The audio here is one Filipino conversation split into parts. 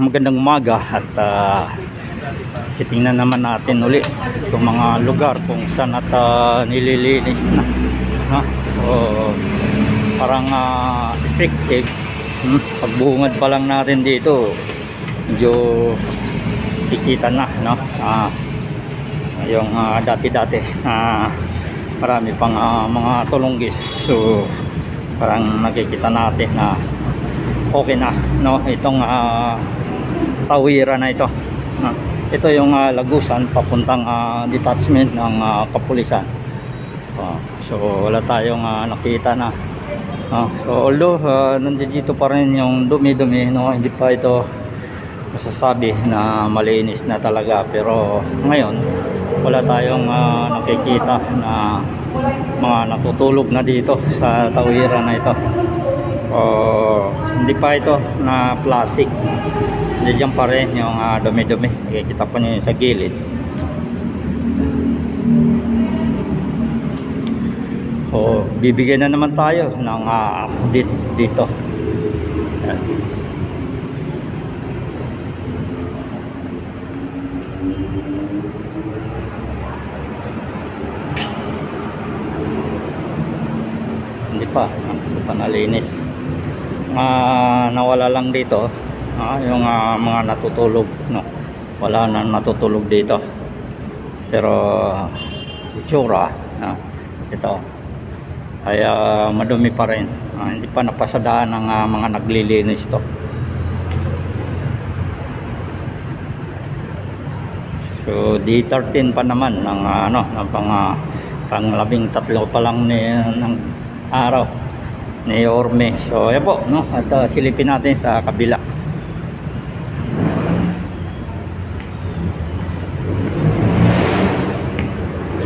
magandang umaga at uh, titingnan naman natin uli itong mga lugar kung saan at ah, nililinis na. No? So, parang ah, effective. Hmm? Pagbungad pa lang natin dito, medyo kikita na. No? Ah, yung ah, dati-dati na marami pang ah, mga tulunggis. So, parang nakikita natin na okay na no itong ah, tawiran na ito no? ito yung ah, lagusan papuntang ah, detachment ng ah, kapulisan Oh, so wala tayong ah, nakita na no? so although uh, nandito pa rin yung dumi-dumi no hindi pa ito masasabi na malinis na talaga pero ngayon wala tayong ah, nakikita na mga natutulog na dito sa tawiran na ito o hindi pa ito na plastic Diyan pa rin yung ah, dumi-dumi. Nakikita po yun sa gilid. O bibigyan na naman tayo ng ah, update dito. Yan. hindi pa. Hindi pa nalinis. Ah, nawala lang dito ah, yung ah, mga natutulog no wala na natutulog dito pero itsura ah, ito ay ah, madumi pa rin Ah, hindi pa napasadaan ng ah, mga naglilinis to so D13 pa naman ng ah, ano ng pang ah, pang labing tatlo pa lang ni ng araw ni Orme. So, ayan po, no? At uh, silipin natin sa kabila.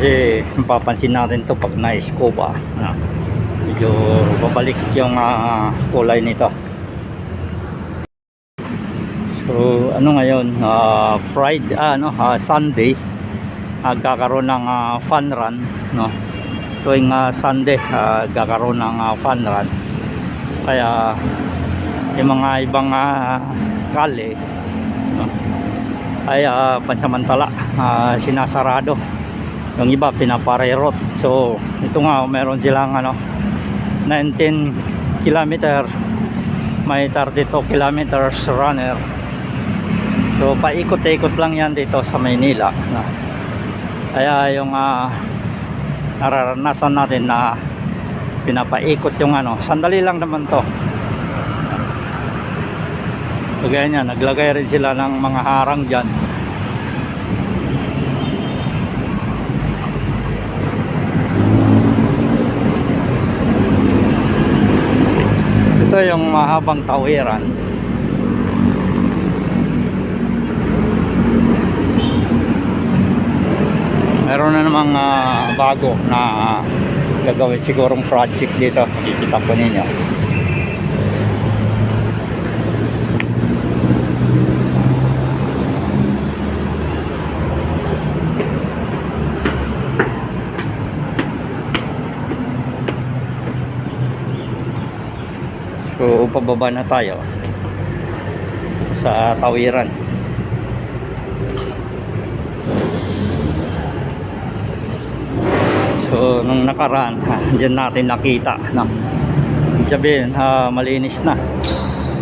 Kasi mapapansin natin to pag na-scope ah. Na, medyo babalik yung ah, kulay nito. So, ano ngayon? ah Friday, ah, no? ah, Sunday. Magkakaroon ng ah, fun run, no? tuwing ah, Sunday uh, ng ah, fun run kaya yung mga ibang uh, kali no, ay ah, pansamantala ah, sinasarado yung iba pinaparerot. So ito nga meron silang ano 19 kilometer. May 32 kilometers runner. So paikot-ikot lang yan dito sa Maynila. Kaya yung ah, nararanasan natin na pinapaikot yung ano sandali lang naman to. Kagaya niya naglagay rin sila ng mga harang dyan ito yung mahabang tawiran meron na namang ah, bago na ah, gagawin sigurong project dito. Kikita po ninyo so pababa na tayo sa tawiran So, nung nakaraan, ha, dyan natin nakita, no? Sabihin, ha, malinis na.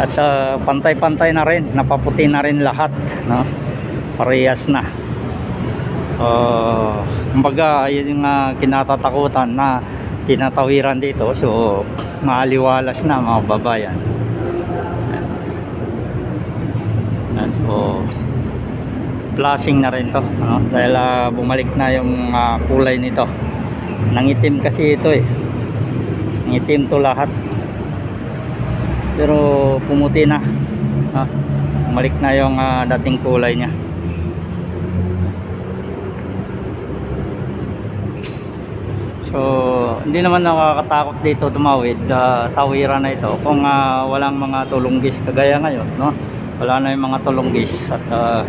At pantay-pantay na rin, napaputi na rin lahat, no? Parehas na. Uh, kumbaga, yun yung ah, kinatatakutan na tinatawiran dito. So, maaliwalas na mga babayan. Yan. So, flashing na rin to no? dahil ah, bumalik na yung ah, kulay nito nangitim kasi ito eh nangitim to lahat pero pumuti na ah, bumalik na yung ah, dating kulay niya so hindi naman nakakatakot dito tumawid ah, tawiran na ito kung ah, walang mga tulunggis kagaya ngayon no wala na yung mga tulunggis at ah,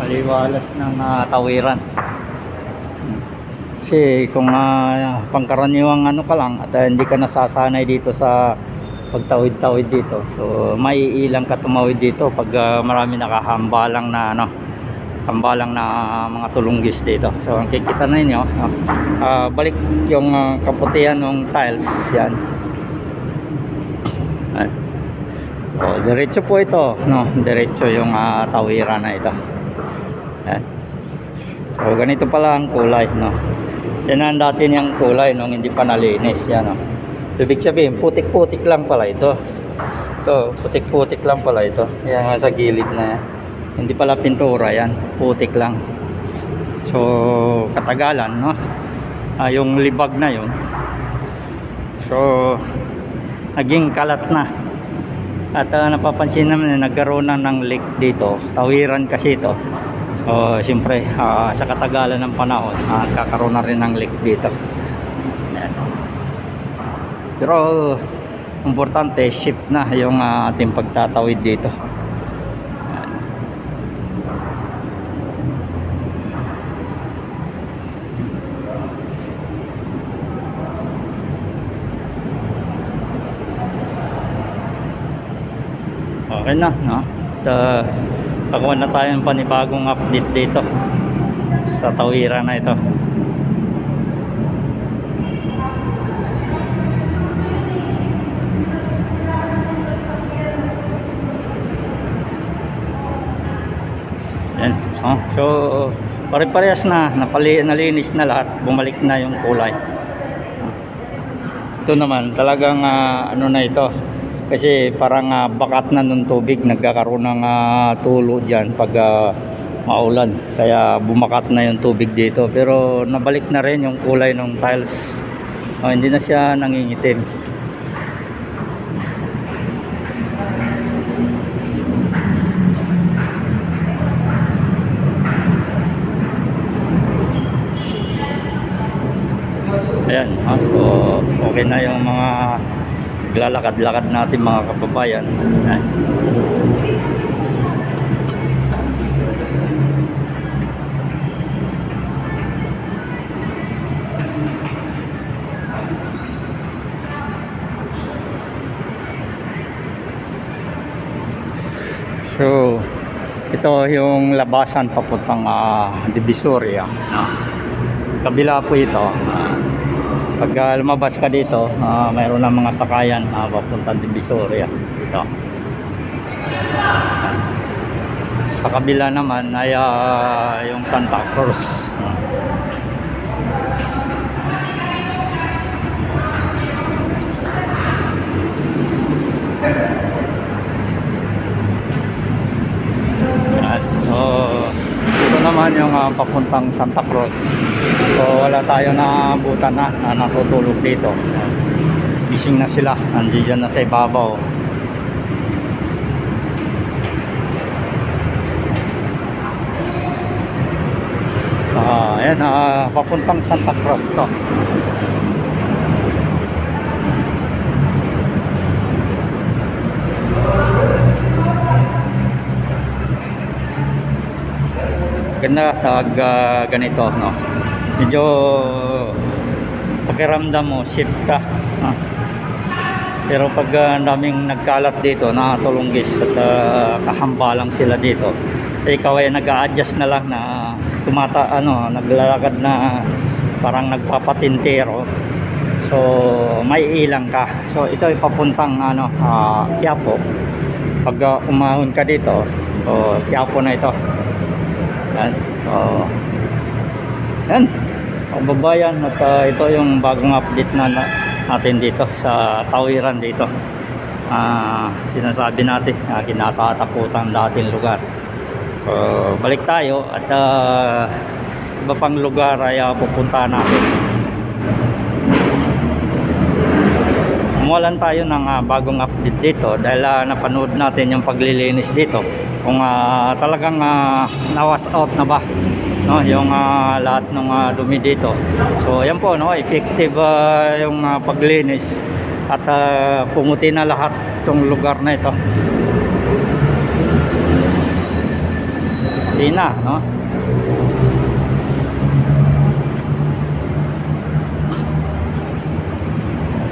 maliwalas ng ah, tawiran kasi kung uh, pangkaraniwang ano ka lang at ah, hindi ka nasasanay dito sa pagtawid-tawid dito. So maiilang ka tumawid dito pag ah, marami nakahambalang na ano hambalang na mga tulunggis dito. So ang kikita na ninyo, no? Ah, balik yung ah, kaputihan ng tiles yan. Ay. Oh, diretso po ito, no? Diretso yung ah, tawiran na ito. Yan. So ganito pala ang kulay, no? Yan ang dati niyang kulay nung hindi pa nalinis, yan, no? Ibig sabihin, putik-putik lang pala ito. Ito, putik-putik lang pala ito. Yan nga sa gilid na yan. Hindi pala pintura yan, putik lang. So, katagalan, no? Ah, yung libag na yun. So, naging kalat na. At ah, napapansin naman na nagkaroon na ng leak dito. Tawiran kasi ito. O, siyempre, ah, sa katagalan ng panahon, ah, kakaroon na rin ng leak dito. Yan. Pero, importante, shift na yung ah, ating pagtatawid dito. Okay na, no? At, uh, pagawa na tayo ng panibagong update dito sa tawiran na ito. Yan. So, so pare-parehas na, napali, nalinis na lahat, bumalik na yung kulay. Ito naman, talagang ah, ano na ito, kasi parang ah, bakat na nung tubig, nagkakaroon ng ah, tulo dyan pag ah, maulan. Kaya bumakat na yung tubig dito. Pero nabalik na rin yung kulay ng tiles. Oh, hindi na siya nangingitim. Ayan, so okay na yung mga lalakad-lakad natin mga kababayan. Ayan. So, ito yung labasan papuntang uh, Divisoria. No? Kabila po ito. ah, pag ah, lumabas ka dito, ah, mayroon ng mga sakayan uh, papuntang Divisoria. Ito. Sa kabila naman ay ah, yung Santa Cruz. Ah. Yan. So, ito naman yung ah, papuntang Santa Cruz. So, wala tayo na abutan na na natutulog dito. Gising na sila. Nandiyan na sa ibabaw. Ah, ayan, ah, papuntang Santa Cruz to. ganda tag ah, ganito no medyo pakiramdam mo shift ka no? pero pag ang daming nagkalat dito na tulunggis at uh, kahambalang sila dito ikaw ay nag-a-adjust na lang na tumata ano naglalakad na parang nagpapatintero so may ilang ka so ito ay papuntang ano uh, Quiapo pag ah, umahon ka dito o Quiapo na ito yan. So, yan. Kababayan at ah, ito yung bagong update na, na natin dito sa tawiran dito. Ah, sinasabi natin na kinatatakutan dating lugar. So, balik tayo at ah, iba pang lugar ay ah, pupunta natin. Umulan tayo ng ah, bagong update dito dahil ah, napanood natin yung paglilinis dito kung ah, talagang uh, nawas out na ba no yung ah, lahat ng ah, dumi dito so yan po no effective ah, yung ah, paglinis at ah, pumuti na lahat tong lugar na ito di na no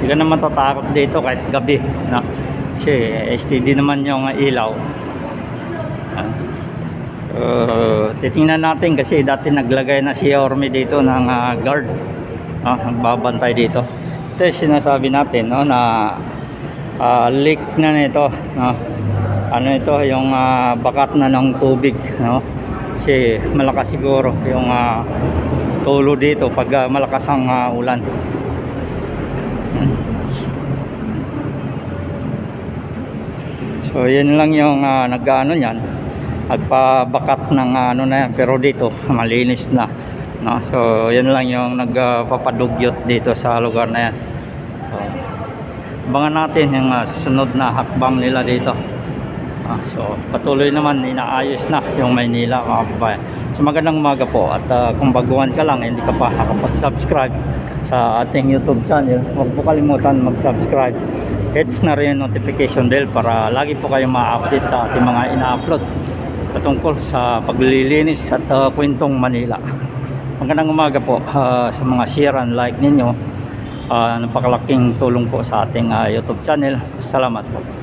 Hindi naman tatakot dito kahit gabi. No? Kasi STD naman yung ilaw. Ah. Uh, titingnan natin kasi dati naglagay na si Orme dito ng ah, guard. Ah, nagbabantay dito. Ito yung sinasabi natin no, na ah, leak na nito. No? Ano ito, yung ah, bakat na ng tubig. No? Kasi malakas siguro yung ah, tulo dito pag ah, malakas ang ah, ulan. So yun lang yung uh, nag-ano niyan. Nagpabakat ng ano na yan pero dito malinis na. No? So yun lang yung nagpapadugyot dito sa lugar na yan. So, abangan natin yung ah, susunod na hakbang nila dito. Ah, so patuloy naman inaayos na yung Maynila mga kababayan. So magandang umaga po at ah, kung baguhan ka lang hindi ka pa nakapag-subscribe sa ating YouTube channel, huwag po kalimutan mag-subscribe. Hits na rin yung notification bell para lagi po kayong ma-update sa ating mga ina-upload patungkol sa paglilinis at ah, kwentong Manila. Magandang umaga po ah, sa mga share and like ninyo. Ah, napakalaking tulong po sa ating ah, YouTube channel. Salamat po.